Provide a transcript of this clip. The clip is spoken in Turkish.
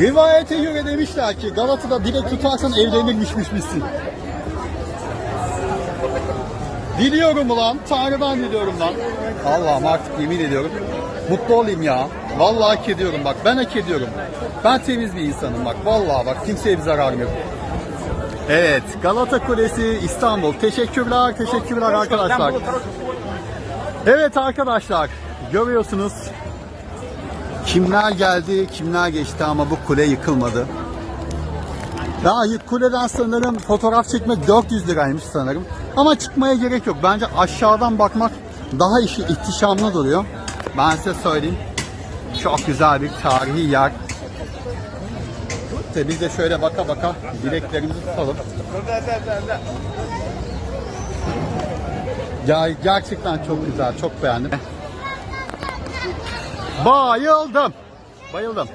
Rivayete göre demişler ki Galata'da direkt tutarsan evlenirmişmiş misin? Diliyorum ulan. Tanrı'dan diliyorum lan. Allah'ım artık yemin ediyorum. Mutlu olayım ya. Vallahi hak ediyorum bak. Ben hak ediyorum. Ben temiz bir insanım bak. Vallahi bak kimseye bir zararım yok. Evet. Galata Kulesi İstanbul. Teşekkürler. Teşekkürler arkadaşlar. Evet arkadaşlar. Görüyorsunuz. Kimler geldi, kimler geçti ama bu kule yıkılmadı. Yık- kuleden sanırım fotoğraf çekmek 400 liraymış sanırım. Ama çıkmaya gerek yok. Bence aşağıdan bakmak daha işi ihtişamlı duruyor. Ben size söyleyeyim. Çok güzel bir tarihi yer. İşte biz de şöyle baka baka dileklerimizi tutalım. Ya gerçekten çok güzel, çok beğendim. Bayıldım. Bayıldım.